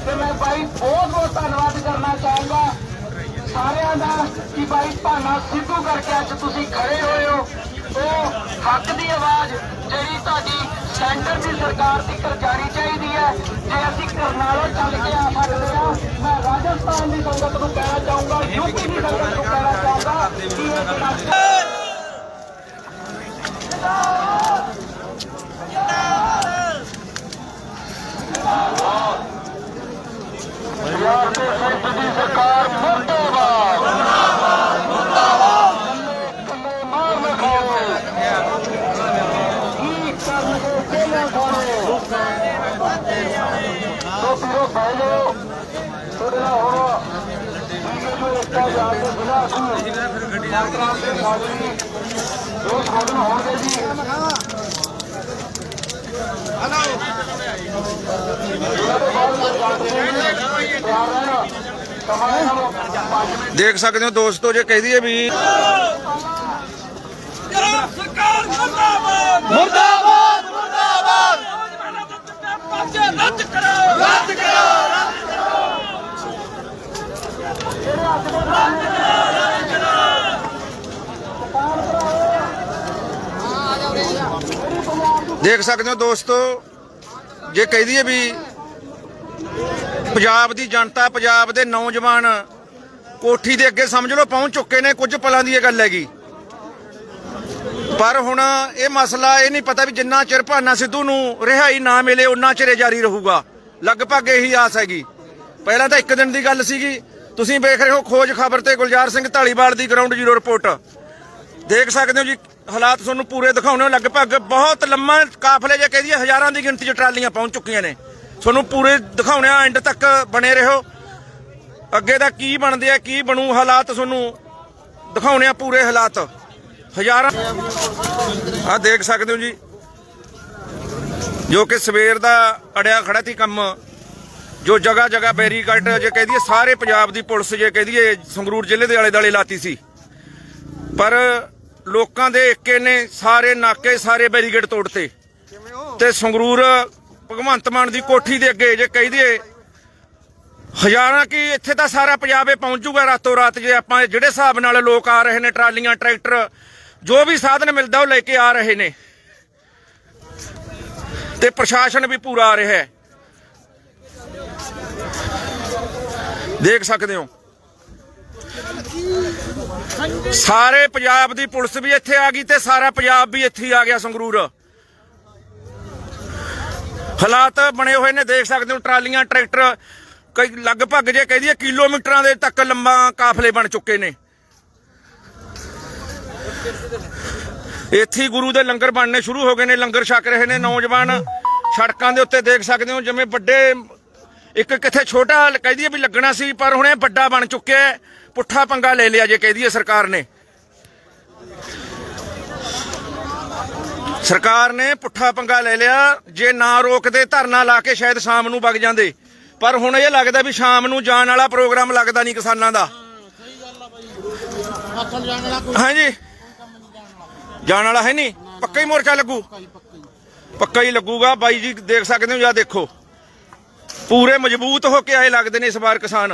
ਤੇ ਮੈਂ ਬਾਈ ਬਹੁਤ ਬਹੁਤ ਧੰਨਵਾਦ ਕਰਨਾ ਚਾਹਾਂਗਾ ਸਾਰਿਆਂ ਦਾ ਕਿ ਬਾਈ ਭਾਨਾ ਸਿੱਧੂ ਕਰਕੇ ਅੱਜ ਤੁਸੀਂ ਖੜੇ ਹੋਏ ਹੋ। ਉਹ ਹੱਕ ਦੀ ਆਵਾਜ਼ ਜਿਹੜੀ ਤੁਹਾਡੀ ਸੈਂਟਰ ਦੀ ਸਰਕਾਰ ਦੀ ਜਾਣੀ ਚਾਹੀਦੀ ਹੈ। ਜੇ ਅਸੀਂ ਕਰਨਾਲੋਂ ਚੱਲ ਕੇ ਆ ਸਕਦੇ ਹਾਂ, ਮੈਂ ਰਾਜਸਥਾਨ ਦੀ ਸੰਗਤ ਨੂੰ ਕਹਿਣਾ ਚਾਹੂੰਗਾ ਯੂਪੀ ਦੀ ਸੰਗਤ ਨੂੰ ਕਹਿਣਾ ਚਾਹੂੰਗਾ ਕਿ ਇਹ ਜਿਹੜਾ ਪੰਜਾਬ ਦੇ ਸੈਂਟਰ ਦੀ ਸਰਕਾਰ ਮੁਰਦਾਬਾਦ ਮੁਰਦਾਬਾਦ ਮੁਰਦਾਬਾਦ ਮਾਰ ਲਖਾਓ ਕੀ ਕਰਨਗੇ ਕਿਹਨਾਂ ਸਾਰੇ ਸੋ ਪੀਰੋ ਤੁਹਾਡੇ ਨਾਲ ਹੁਣ ਇੱਕਾ ਜਾ ਕੇ ਬਿਨਾ ਸੀ ਡਾਕਟਰਾਂ ਦੇ ਸਾਥੀ ਜੋ ਹੋਣਗੇ ਜੀ ਦੇਖ ਸਕਦੇ ਹੋ ਦੋਸਤੋ ਜੇ ਕਹਿ ਦਈਏ ਵੀ ਸਰਕਾਰ ਮੁਰਦਾਬਾਦ ਮੁਰਦਾਬਾਦ ਨੌਜਵਾਨਾਂ ਦਾ ਚੁੱਕਿਆ ਪਰਚੇ ਰੱਦ ਕਰੋ ਰੱਦ ਕਰੋ ਦੇਖ ਸਕਦੇ ਹੋ ਦੋਸਤੋ, ਜੇ ਕਹਿ ਦਈਏ ਵੀ ਪੰਜਾਬ ਦੀ ਜਨਤਾ, ਪੰਜਾਬ ਦੇ ਨੌਜਵਾਨ ਕੋਠੀ ਦੇ ਅੱਗੇ ਸਮਝ ਲਓ ਪਹੁੰਚ ਚੁੱਕੇ ਨੇ, ਕੁਝ ਪਲਾਂ ਦੀ ਇਹ ਗੱਲ ਹੈਗੀ। ਪਰ ਹੁਣ ਇਹ ਮਸਲਾ ਇਹ ਨਹੀਂ ਪਤਾ ਵੀ ਜਿੰਨਾ ਚਿਰ ਭਾਨਾ ਸਿੱਧੂ ਨੂੰ ਰਿਹਾਈ ਨਾ ਮਿਲੇ ਉਨਾ ਚਿਰ ਜਾਰੀ ਰਹੂਗਾ। ਲਗਭਗ ਇਹੀ ਆਸ ਹੈਗੀ। ਪਹਿਲਾਂ ਤਾਂ ਇੱਕ ਦਿਨ ਦੀ ਗੱਲ ਸੀਗੀ ਤੁਸੀਂ ਵੇਖ ਰਹੇ ਹੋ ਖੋਜ ਖਬਰ ਤੇ ਗੁਲਜ਼ਾਰ ਸਿੰਘ ਢਾਲੀਵਾਲ ਦੀ ਗਰਾਊਂਡ ਜ਼ੀਰੋ ਰਿਪੋਰਟ ਦੇਖ ਸਕਦੇ ਹੋ ਜੀ, ਹਾਲਾਤ ਤੁਹਾਨੂੰ ਪੂਰੇ ਦਿਖਾਉਣੇ ਲਗਭਗ ਬਹੁਤ ਲੰਮਾ ਕਾਫਲੇ ਜੇ ਕਹਦੀ ਹਜ਼ਾਰਾਂ ਦੀ ਗਿਣਤੀ 'ਚ ਟਰਾਲੀਆਂ ਪਹੁੰਚ ਚੁੱਕੀਆਂ ਨੇ। ਤੁਹਾਨੂੰ ਪੂਰੇ ਦਿਖਾਉਣੇ ਆ ਐਂਡ ਤੱਕ ਬਣੇ ਰਹੋ। ਅੱਗੇ ਦਾ ਕੀ ਬਣਦੇ ਆ, ਕੀ ਬਣੂ, ਹਾਲਾਤ ਤੁਹਾਨੂੰ ਦਿਖਾਉਣੇ ਆ ਪੂਰੇ ਹਾਲਾਤ। ਹਜ਼ਾਰਾਂ ਆ ਦੇਖ ਸਕਦੇ ਹੋ ਜੀ, ਜੋ ਕਿ ਸਵੇਰ ਦਾ ਅੜਿਆ ਖੜਾ ਸੀ ਕੰਮ। ਜੋ ਜਗ੍ਹਾ ਜਗ੍ਹਾ ਬੈਰੀਕਾਡ ਜੇ ਕਹਿ ਦਈਏ, ਸਾਰੇ ਪੰਜਾਬ ਦੀ ਪੁਲਿਸ ਜੇ ਕਹਿ ਦਈਏ, ਸੰਗਰੂਰ ਜ਼ਿਲ੍ਹੇ ਦੇ ਆਲੇ ਦਾਲੇ ਲਾਤੀ ਸੀ। ਪਰ ਲੋਕਾਂ ਦੇ ਏਕੇ ਨੇ ਸਾਰੇ ਨਾਕੇ ਸਾਰੇ ਬੈਰੀਗੇਡ ਤੋੜਤੇ। ਤੇ ਸੰਗਰੂਰ ਭਗਵੰਤ ਮਾਨ ਦੀ ਕੋਠੀ ਦੇ ਅੱਗੇ ਜੇ ਕਹਿ ਦਈਏ, ਹਜ਼ਾਰਾਂ ਕੀ ਇੱਥੇ ਤਾਂ ਸਾਰਾ ਪੰਜਾਬ ਇਹ ਪਹੁੰਚ ਜੂਗਾ ਰਾਤੋਂ ਰਾਤ ਜੇ ਆਪਾਂ ਜਿਹੜੇ ਹਿਸਾਬ ਨਾਲ ਲੋਕ ਆ ਰਹੇ ਨੇ, ਟਰਾਲੀਆਂ, ਟਰੈਕਟਰ, ਜੋ ਵੀ ਸਾਧਨ ਮਿਲਦਾ ਉਹ ਲੈ ਕੇ ਆ ਰਹੇ ਨੇ। ਤੇ ਪ੍ਰਸ਼ਾਸਨ ਵੀ ਪੂਰਾ ਆ ਰਿਹਾ ਹੈ। ਦੇਖ ਸਕਦੇ ਹੋ। ਸਾਰੇ ਪੰਜਾਬ ਦੀ ਪੁਲਿਸ ਵੀ ਇੱਥੇ ਆ ਗਈ ਤੇ ਸਾਰਾ ਪੰਜਾਬ ਵੀ ਇੱਥੇ ਆ ਗਿਆ ਸੰਗਰੂਰ। ਹਾਲਾਤ ਬਣੇ ਹੋਏ ਨੇ, ਦੇਖ ਸਕਦੇ ਹੋ, ਟਰਾਲੀਆਂ, ਟਰੈਕਟਰ, ਕਈ ਲਗਭਗ ਜੇ ਕਹਿ ਦਈਏ ਕਿਲੋਮੀਟਰਾਂ ਦੇ ਤੱਕ ਲੰਬਾ ਕਾਫਲੇ ਬਣ ਚੁੱਕੇ ਨੇ। ਇੱਥੇ ਗੁਰੂ ਦੇ ਲੰਗਰ ਬਣਨੇ ਸ਼ੁਰੂ ਹੋ ਗਏ ਨੇ, ਲੰਗਰ ਛਕ ਰਹੇ ਨੇ ਨੌਜਵਾਨ। ਸੜਕਾਂ ਦੇ ਉੱਤੇ ਦੇਖ ਸਕਦੇ ਹੋ, ਜਿਵੇਂ ਵੱਡੇ ਇੱਕ ਕਿੱਥੇ ਛੋਟਾ ਕਹਿ ਦਈਏ ਵੀ ਲੱਗਣਾ ਸੀ, ਪਰ ਹੁਣ ਇਹ ਵੱਡਾ ਬਣ ਚੁੱਕਿਆ ਹੈ। ਪੁੱਠਾ ਪੰਗਾ ਲੈ ਲਿਆ ਜੇ ਕਹਿ ਦਈਏ ਸਰਕਾਰ ਨੇ। ਸਰਕਾਰ ਨੇ ਪੁੱਠਾ ਪੰਗਾ ਲੈ ਲਿਆ, ਜੇ ਨਾ ਰੋਕਦੇ ਧਰਨਾ ਲਾ ਕੇ ਸ਼ਾਇਦ ਸ਼ਾਮ ਨੂੰ ਵਗ ਜਾਂਦੇ। ਪਰ ਹੁਣ ਇਹ ਲੱਗਦਾ ਵੀ ਸ਼ਾਮ ਨੂੰ ਜਾਣ ਵਾਲਾ ਪ੍ਰੋਗਰਾਮ ਲੱਗਦਾ ਨਹੀਂ ਕਿਸਾਨਾਂ ਦਾ। ਹਾਂਜੀ। ਜਾਣ ਵਾਲਾ ਹੈ ਨਹੀਂ? ਪੱਕਾ ਹੀ ਮੋਰਚਾ ਲੱਗੂ? ਪੱਕਾ ਹੀ ਲੱਗੂਗਾ। ਬਾਈ ਜੀ ਦੇਖ ਸਕਦੇ ਹੋ ਜਾਂ ਦੇਖੋ। ਪੂਰੇ ਮਜ਼ਬੂਤ ਹੋ ਕੇ ਆਏ ਲੱਗਦੇ ਨੇ ਇਸ ਵਾਰ ਕਿਸਾਨ।